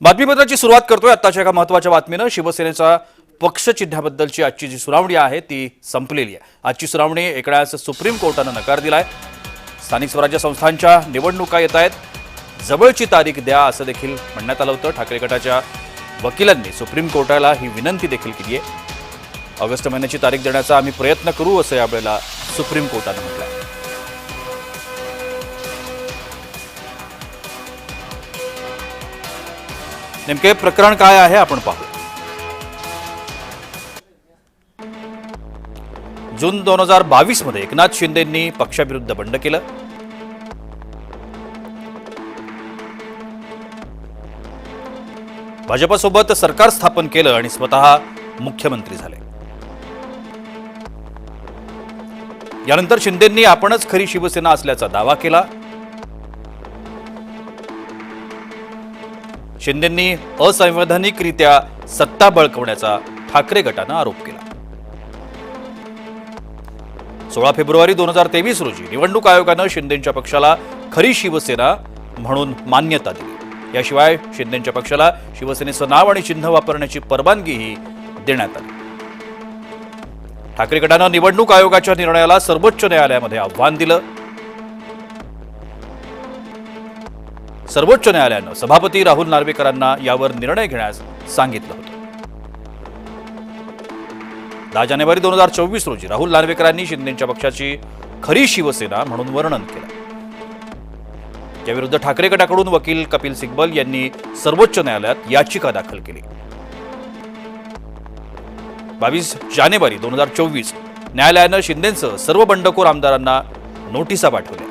बातमीपत्राची सुरुवात करतोय आत्ताच्या एका महत्त्वाच्या बातमीनं. शिवसेनेचा पक्ष चिन्हाबद्दलची आजची जी सुनावणी आहे ती संपलेली आहे. आजची सुनावणी ऐकण्यास सुप्रीम कोर्टानं नकार दिलाय. स्थानिक स्वराज्य संस्थांच्या निवडणुका येत आहेत. जवळची तारीख द्या असं देखील म्हणण्यात आलं होतं. ठाकरे गटाच्या वकिलांनी सुप्रीम कोर्टाला ही विनंती देखील केली आहे. ऑगस्ट महिन्याची तारीख देण्याचा आम्ही प्रयत्न करू असं यावेळेला सुप्रीम कोर्टानं म्हटलं आहे नेमके प्रकरण काय आहे आपण पाहू. जून दोन हजार बावीसमध्ये एकनाथ शिंदेंनी पक्षाविरुद्ध बंड केलं. भाजपसोबत सरकार स्थापन केलं आणि स्वतः मुख्यमंत्री झाले. यानंतर शिंदेंनी आपणच खरी शिवसेना असल्याचा दावा केला. शिंदेंनी असंवैधानिकरित्या सत्ता बळकवण्याचा ठाकरे गटानं आरोप केला. सोळा फेब्रुवारी दोन हजार तेवीस रोजी निवडणूक आयोगानं शिंदेच्या पक्षाला खरी शिवसेना म्हणून मान्यता दिली. याशिवाय शिंदेच्या पक्षाला शिवसेनेचं नाव आणि चिन्ह वापरण्याची परवानगीही देण्यात आली. ठाकरे गटानं निवडणूक आयोगाच्या निर्णयाला सर्वोच्च न्यायालयामध्ये आव्हान दिलं. सर्वोच्च न्यायालयानं सभापती राहुल नार्वेकरांना यावर निर्णय घेण्यास सांगितलं होतं. दहा जानेवारी दोन हजार चोवीस रोजी राहुल नार्वेकरांनी शिंदेच्या पक्षाची खरी शिवसेना म्हणून वर्णन केलं. याविरुद्ध ठाकरे गटाकडून वकील कपिल सिब्बल यांनी सर्वोच्च न्यायालयात याचिका दाखल केली. बावीस जानेवारी दोन हजार चोवीस न्यायालयानं शिंदेसह सर्व बंडखोर आमदारांना नोटिसा पाठवल्या.